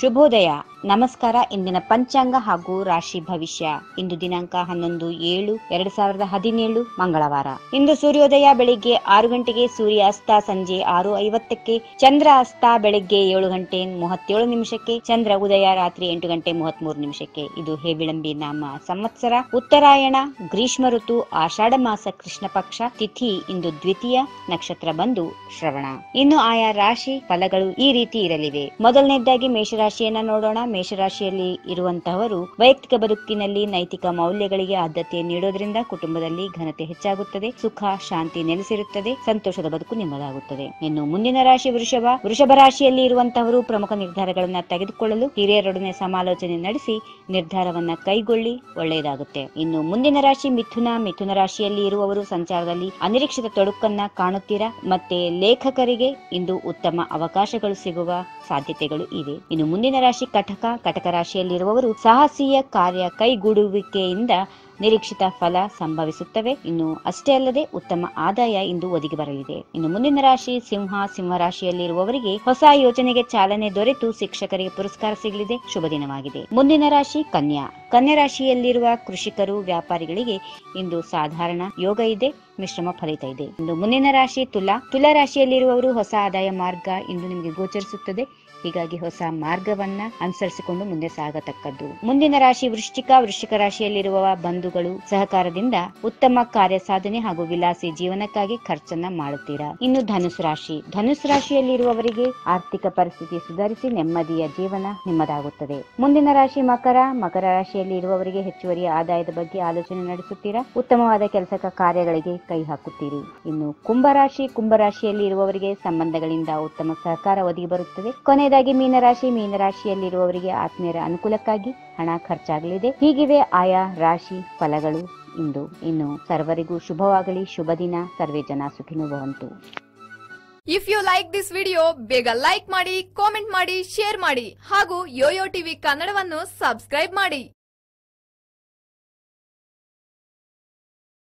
ಶುಭೋದಯ ನಮಸ್ಕಾರ. ಇಂದಿನ ಪಂಚಾಂಗ ಹಾಗೂ ರಾಶಿ ಭವಿಷ್ಯ. ಇಂದು ದಿನಾಂಕ ಹನ್ನೊಂದು ಏಳು ಎರಡ್ ಸಾವಿರದ ಹದಿನೇಳು ಮಂಗಳವಾರ. ಇಂದು ಸೂರ್ಯೋದಯ ಬೆಳಿಗ್ಗೆ ಆರು ಗಂಟೆಗೆ ಸೂರ್ಯ ಅಸ್ತ ಸಂಜೆ ಆರು ಐವತ್ತಕ್ಕೆ ಚಂದ್ರ ಅಸ್ತ ಬೆಳಿಗ್ಗೆ ಏಳು ಗಂಟೆ ಮೂವತ್ತೇಳು ನಿಮಿಷಕ್ಕೆ ಚಂದ್ರ, ಉದಯ ರಾತ್ರಿ ಎಂಟು ಗಂಟೆ ಮೂವತ್ಮೂರು ನಿಮಿಷಕ್ಕೆ. ಇದು ಹೇವಿಳಂಬಿ ನಾಮ. ಸಂವತ್ಸರ, ಉತ್ತರಾಯಣ, ಗ್ರೀಷ್ಮ ಋತು, ಆಷಾಢ ಮಾಸ, ಕೃಷ್ಣ ಪಕ್ಷ, ತಿಥಿ, ಇಂದು ದ್ವಿತೀಯ ನಕ್ಷತ್ರ ಬಂದು ಶ್ರವಣ. ಇನ್ನು ಆಯಾ ರಾಶಿ ಫಲಗಳು ಈ ರೀತಿ ಇರಲಿವೆ. ಮೊದಲನೇದಾಗಿ ಮೇಷರಾಶಿಯನ್ನ ನೋಡೋಣ. ಮೇಷರಾಶಿಯಲ್ಲಿ ಇರುವಂತಹವರು ವೈಯಕ್ತಿಕ ಬದುಕಿನಲ್ಲಿ ನೈತಿಕ ಮೌಲ್ಯಗಳಿಗೆ ಆದ್ಯತೆ ನೀಡೋದ್ರಿಂದ ಕುಟುಂಬದಲ್ಲಿ ಘನತೆ ಹೆಚ್ಚಾಗುತ್ತದೆ, ಸುಖ, ಶಾಂತಿ ನೆಲೆಸಿರುತ್ತದೆ, ಸಂತೋಷದ ಬದುಕು ನಿಮ್ಮದಾಗುತ್ತದೆ. ಇನ್ನು ಮುಂದಿನ ರಾಶಿ ವೃಷಭ. ವೃಷಭ ರಾಶಿಯಲ್ಲಿ ಇರುವಂತಹವರು ಪ್ರಮುಖ ನಿರ್ಧಾರಗಳನ್ನ ತೆಗೆದುಕೊಳ್ಳಲು ಹಿರಿಯರೊಡನೆ ಸಮಾಲೋಚನೆ ನಡೆಸಿ ನಿರ್ಧಾರವನ್ನ ಕೈಗೊಳ್ಳಿ, ಒಳ್ಳೆಯದಾಗುತ್ತೆ. ಇನ್ನು ಮುಂದಿನ ರಾಶಿ ಮಿಥುನ. ಮಿಥುನ ರಾಶಿಯಲ್ಲಿ ಇರುವವರು ಸಂಚಾರದಲ್ಲಿ ಅನಿರೀಕ್ಷಿತ ತೊಡಕನ್ನ ಕಾಣುತ್ತೀರಾ? ಮತ್ತೆ ಲೇಖಕರಿಗೆ ಇಂದು ಉತ್ತಮ ಅವಕಾಶಗಳು ಸಿಗುವ ಸಾಧ್ಯತೆಗಳು ಇವೆ. ಇನ್ನು ಮುಂದಿನ ರಾಶಿ ಕಟಕ. ಕಟಕ ರಾಶಿಯಲ್ಲಿರುವವರು ಸಾಹಸೀಯ ಕಾರ್ಯ ಕೈಗೂಡುವಿಕೆಯಿಂದ ನಿರೀಕ್ಷಿತ ಫಲ ಸಂಭವಿಸುತ್ತವೆ. ಇನ್ನು ಅಷ್ಟೇ ಅಲ್ಲದೆ ಉತ್ತಮ ಆದಾಯ ಇಂದು ಒದಗಿ ಬರಲಿದೆ. ಇನ್ನು ಮುಂದಿನ ರಾಶಿ ಸಿಂಹ ಸಿಂಹ ರಾಶಿಯಲ್ಲಿರುವವರಿಗೆ ಹೊಸ ಯೋಜನೆಗೆ ಚಾಲನೆ ದೊರೆತು ಶಿಕ್ಷಕರಿಗೆ ಪುರಸ್ಕಾರ ಸಿಗಲಿದೆ. ಶುಭ ದಿನವಾಗಿದೆ. ಮುಂದಿನ ರಾಶಿ ಕನ್ಯಾ. ಕನ್ಯಾ ರಾಶಿಯಲ್ಲಿರುವ ಕೃಷಿಕರು, ವ್ಯಾಪಾರಿಗಳಿಗೆ ಇಂದು ಸಾಧಾರಣ ಯೋಗ ಇದೆ, ಮಿಶ್ರಮ ಫಲಿತ ಇದೆ. ಇನ್ನು ಮುಂದಿನ ರಾಶಿ ತುಲಾ. ತುಲಾ ರಾಶಿಯಲ್ಲಿರುವವರು ಹೊಸ ಆದಾಯ ಮಾರ್ಗ ಇಂದು ನಿಮಗೆ ಗೋಚರಿಸುತ್ತದೆ. ಹೀಗಾಗಿ ಹೊಸ ಮಾರ್ಗವನ್ನ ಅನುಸರಿಸಿಕೊಂಡು ಮುಂದೆ ಸಾಗತಕ್ಕದ್ದು. ಮುಂದಿನ ರಾಶಿ ವೃಶ್ಚಿಕ. ವೃಶ್ಚಿಕ ರಾಶಿಯಲ್ಲಿರುವ ಬಂಧುಗಳು ಸಹಕಾರದಿಂದ ಉತ್ತಮ ಕಾರ್ಯ ಸಾಧನೆ ಹಾಗೂ ವಿಲಾಸಿ ಜೀವನಕ್ಕಾಗಿ ಖರ್ಚನ್ನ ಮಾಡುತ್ತೀರಾ? ಇನ್ನು ಧನುಸು ರಾಶಿ. ಧನುಸು ರಾಶಿಯಲ್ಲಿರುವವರಿಗೆ ಆರ್ಥಿಕ ಪರಿಸ್ಥಿತಿ ಸುಧಾರಿಸಿ ನೆಮ್ಮದಿಯ ಜೀವನ ನಿಮ್ಮದಾಗುತ್ತದೆ. ಮುಂದಿನ ರಾಶಿ ಮಕರ. ಮಕರ ರಾಶಿಯಲ್ಲಿ ಇರುವವರಿಗೆ ಹೆಚ್ಚುವರಿ ಆದಾಯದ ಬಗ್ಗೆ ಆಲೋಚನೆ ನಡೆಸುತ್ತೀರಾ? ಉತ್ತಮವಾದ ಕೆಲಸ ಕಾರ್ಯಗಳಿಗೆ ಕೈ ಹಾಕುತ್ತೀರಿ. ಇನ್ನು ಕುಂಭರಾಶಿ ಕುಂಭರಾಶಿಯಲ್ಲಿ ಇರುವವರಿಗೆ ಸಂಬಂಧಗಳಿಂದ ಉತ್ತಮ ಸಹಕಾರ ಒದಗಿ ಬರುತ್ತದೆ. ಕೊನೆಯದಾಗಿ ಮೀನರಾಶಿ ಮೀನರಾಶಿಯಲ್ಲಿರುವವರಿಗೆ ಆತ್ಮೀಯರ ಅನುಕೂಲಕ್ಕಾಗಿ ಹಣ ಖರ್ಚಾಗಲಿದೆ. ಹೀಗಿವೆ ಆಯಾ ರಾಶಿ ಫಲಗಳು ಇಂದು, ಇನ್ನು ಸರ್ವರಿಗೂ ಶುಭವಾಗಲಿ. ಶುಭ ದಿನ. ಸರ್ವೇ ಜನ ಸುಖಿನೋ ಭವಂತು. If you like this video ಬೇಗ ಲೈಕ್ ಮಾಡಿ ಕಾಮೆಂಟ್ ಮಾಡಿ ಶೇರ್ ಮಾಡಿ ಹಾಗೂ ಯೋಯೋ ಟಿವಿ ಕನ್ನಡವನ್ನು ಸಬ್ಸ್ಕ್ರೈಬ್ ಮಾಡಿ.